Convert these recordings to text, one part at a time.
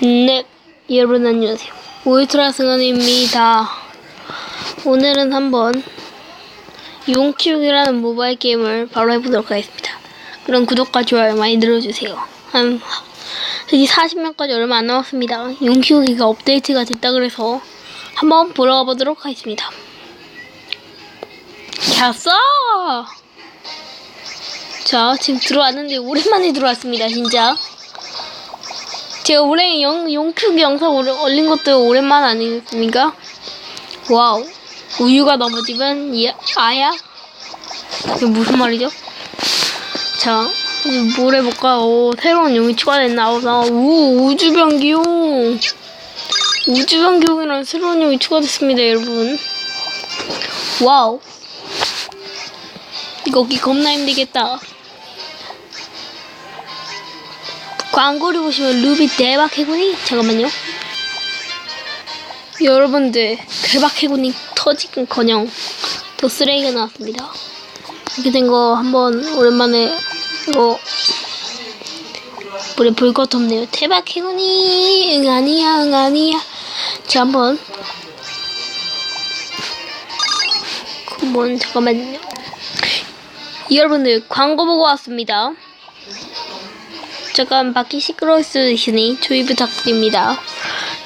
네, 여러분 안녕하세요. 울트라 승원입니다. 오늘은 한번 용 키우기라는 모바일 게임을 바로 해보도록 하겠습니다. 그럼 구독과 좋아요 많이 눌러주세요. 한 여기 40명까지 얼마 안 남았습니다. 용 키우기가 업데이트가 됐다 그래서 한번 보러 가보도록 하겠습니다. 갸싸! 자, 지금 들어왔는데 오랜만에 들어왔습니다, 진짜. 제가 올해 영, 용큐기 영상 올린 것도 오랜만 아니겠습니까? 와우. 우유가 넘어지면 이, 아야? 이게 무슨 말이죠? 자, 뭘 해볼까? 오, 새로운 용이 추가됐나? 어, 나, 우, 우주변기용. 우주변기용이라는 새로운 용이 추가됐습니다, 여러분. 와우. 이거 기 겁나 힘들겠다. 광고를 보시면 루비 대박 해군이 잠깐만요. 여러분들 대박 해군이 터지긴커녕 더 쓰레기가 나왔습니다. 이렇게 된 거 한번 오랜만에 이거 물에 볼 것도 없네요. 대박 해군이 응 아니야 응 아니야. 자 한번 한번 잠깐만요. 여러분들 광고 보고 왔습니다. 잠깐 밖이 시끄러울 수 있으니 주의 부탁드립니다.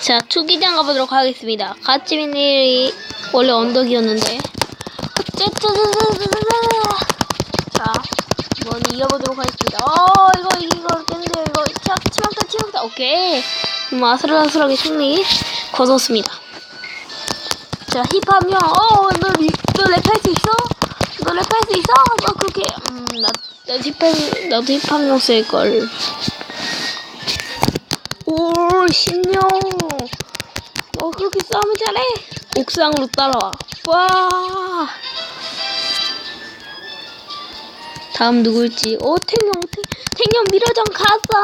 자, 투기장 가보도록 하겠습니다. 가찌민이 원래 언덕이었는데. 자, 한번 이어보도록 하겠습니다. 어, 이거, 이거, 깼는데요. 이거, 차, 치명타, 치명타. 오케이. 좀 아슬아슬하게 승리 거뒀습니다. 자, 힙하면, 어, 너, 리- 너 랩할 수 있어? 너 랩할 수 있어? 힙한, 나도 힙하면 쓸걸. 오, 신용. 너 그렇게 싸우면 잘해? 옥상으로 따라와. 와. 다음 누굴지. 오, 탱룡, 탱, 탱룡 미러전 가서.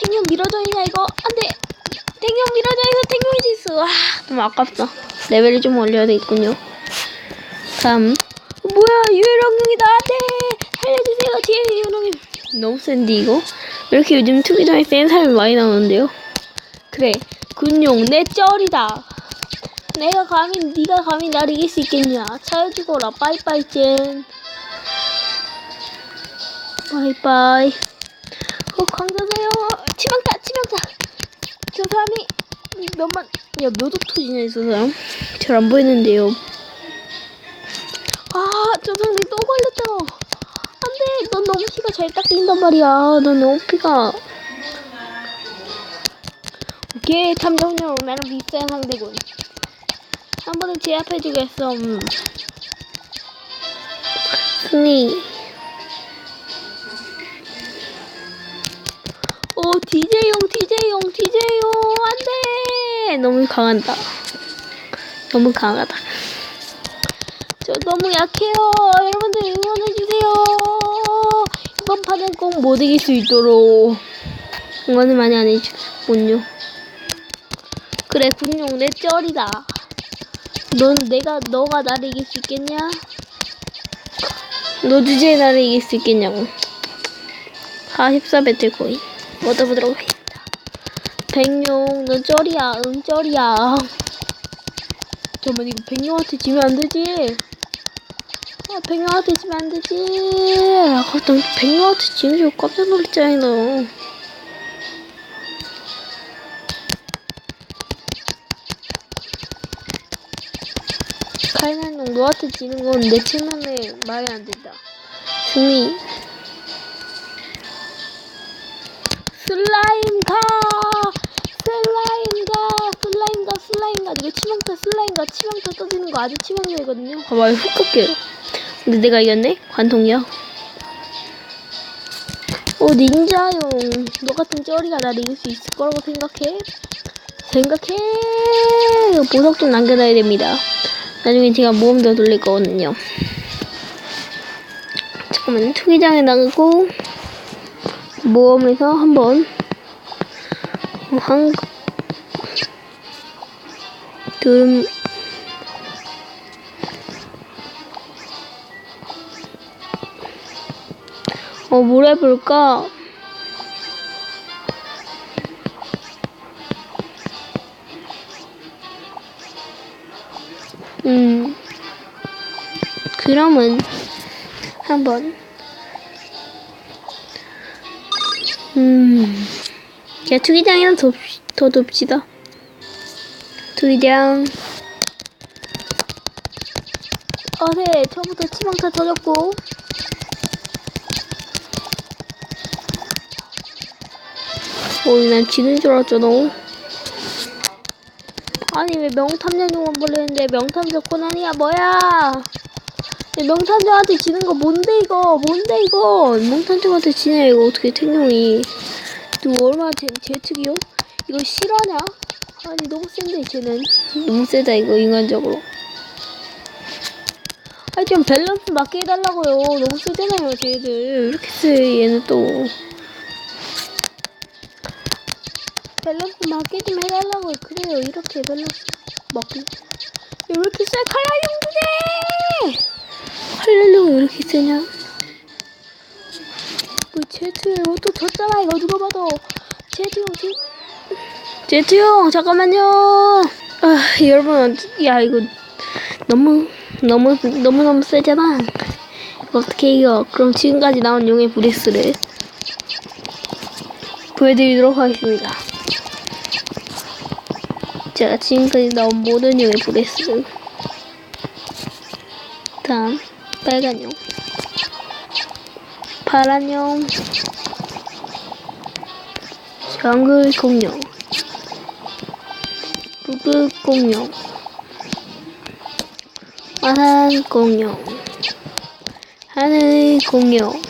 탱룡 미러전이냐, 이거? 안 돼. 탱룡 미러전에서 탱룡이 지수. 아, 너무 아깝다. 레벨을 좀 올려야 되겠군요. 다음. 뭐야, 유해령룡이다. 안 돼. 살려주세요, 뒤에 유해령님. 너무 센데, 이거? 왜 이렇게 요즘 투기장에 센 사람이 많이 나오는데요? 그래, 군용, 내 쩔이다. 내가 감히, 네가 감히 날 이길 수 있겠냐? 잘 죽어라, 빠이빠이 젠. 바이바이. 어, 강자세요. 치명타, 치명타. 저 사람이 몇만, 야, 몇 오토지냐, 저 사람? 잘안 보이는데요. 아, 저 사람이 또 걸렸다. 넌 너무 피가 잘 닦인단 말이야. 넌 너무 피가. 오케이, 탐정용, 나랑 비슷한 상대군. 한 번에 제압해주겠어. 음. 승리. 오, DJ용, DJ용, DJ용. 안 돼. 너무 강하다. 너무 강하다. 저 너무 약해요. 여러분들 응원해주세요. 판은 꼭못 이길 수 있도록 응원을 많이 안 해주군요. 그래, 군용 내 쩔이다. 넌 내가, 너가 나를 이길 수 있겠냐? 너 주제에 나를 이길 수 있겠냐고. 44 배틀 코인. 얻어보도록 하겠습니다. 백룡, 너 쩔이야. 응, 쩔이야. 잠깐만, 이거 백룡한테 지면 안 되지. 아, 백룡한테 지면 안 되지. 아, 난 백룡한테 지는 줄 깜짝 놀랐잖아, 너. 카이나는 너한테 지는 건 내 체면에 말이 안 된다. 승리. 슬라임 가! 슬라임 가! 슬라임 가! 슬라임 가! 이거 치명타 슬라임 가! 치명타 떠지는 거 아주 치명적이거든요. 봐봐요. 훅 갈게요. 근데 내가 이겼네? 관통이야. 오, 닌자용. 너 같은 쩌리가 나를 이길 수 있을 거라고 생각해? 생각해! 보석 좀 남겨놔야 됩니다. 나중에 제가 모험 더 돌릴 거거든요. 잠깐만, 투기장에 나가고, 모험에서 한번, 한, 좀, 어, 뭘 해볼까? 음. 그러면 한번 음. 야, 투기장이랑 돕, 더 돕시다. 투기장. 어, 네. 처음부터 치명타 터졌고. 오이, 난 지는 줄 알았잖아. 아니, 왜 명탐정용만 벌레는데 명탐정 코난이야, 뭐야? 내 명탐정한테 지는 거 뭔데, 이거? 뭔데, 이거? 명탐정한테 지네, 이거 어떻게 택룡이. 누구 얼마나 제, 제특이요? 이거 실화냐? 아니, 너무 센데, 쟤는. 너무 세다, 이거, 인간적으로. 아니, 좀 밸런스 맞게 해달라고요. 너무 세잖아요, 쟤들. 왜 이렇게 세, 얘는 또. 밸런스 맞게 좀 해달라고요. 그래요, 이렇게 밸런스. 왜 이렇게 세? 주제! 칼날용 왜 이렇게 세냐? 뭐, 제트, 이거 또 졌잖아, 이거 누가 봐도. 제트 형, 제 제트 형, 잠깐만요. 아, 여러분, 야, 이거 너무, 너무, 너무 너무 세잖아. 이거 어떻게 이겨? 그럼 지금까지 나온 용의 브레스를 보여드리도록 하겠습니다. 제가 지금까지 나온 모든 용의 브레스. 다음, 빨간 용. 파란 용. 정글 공룡. 북극 공룡. 화산 공룡. 하늘 공룡.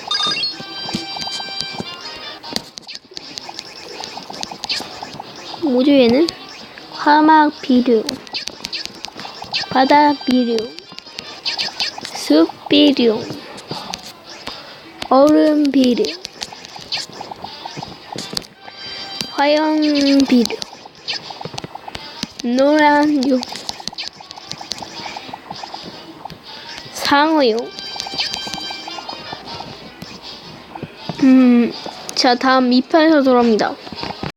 우주에는 화막 비류, 바다 비류, 숲 비류, 얼음 비류, 화영 비류, 노란 용, 상어용. 음, 자 다음 2편에서 돌아옵니다.